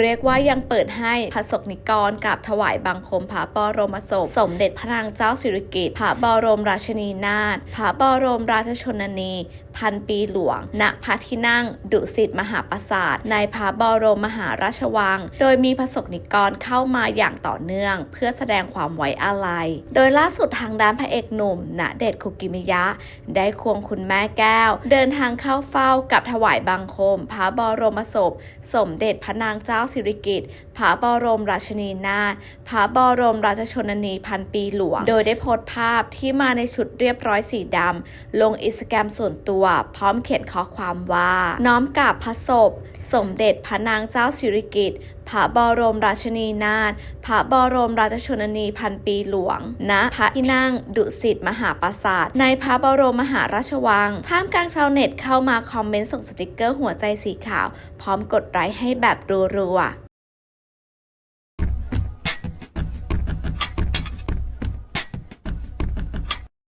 เรียกว่ายังเปิดให้พระสงฆ์นิกรกราบถวายบังคมพระบรมศพ สมเด็จพระนางเจ้าสิริกิติ์พระบรมราชินีนาถพระบรมราชชนนี พันปีหลวง ณพระที่นั่ง ดุสิตมหาปราสาทในพระบรมมหาราชวัง โดยมีพระสงฆ์นิกรเข้ามาอย่างต่อเนื่อง เพื่อแสดงความไว้อาลัย โดยล่าสุดทางด้านพระเอกหนุ่มณเดชน์คุกิมิยะ ได้ควงคุณแม่แก้ว เดินทางเข้าเฝ้ากับถวายบังคม พระบรมศพ สมเด็จพระนางเจ้าสิริกิติ์พระบรมราชินีนาถพระบรมราชชนนีพันปีหลวง โดยได้โพสต์ภาพที่มาในชุดเรียบร้อยสีดำลงอินสตาแกรมส่วนตัว พร้อมเขียนข้อความว่า น้อมกราบพระศพ สมเด็จพระนางเจ้าสิริกิติ์พระบรมราชินีนาถพระบรมราชชนนีพันปีหลวง ณ พระที่นั่งดุสิตมหาปราสาท ในพระบรมมหาราชวัง ท่ามกลางชาวเน็ตเข้ามาคอมเมนต์ส่งสติกเกอร์หัวใจสีขาว พร้อมกดไลค์ให้แบบรัว Mauá.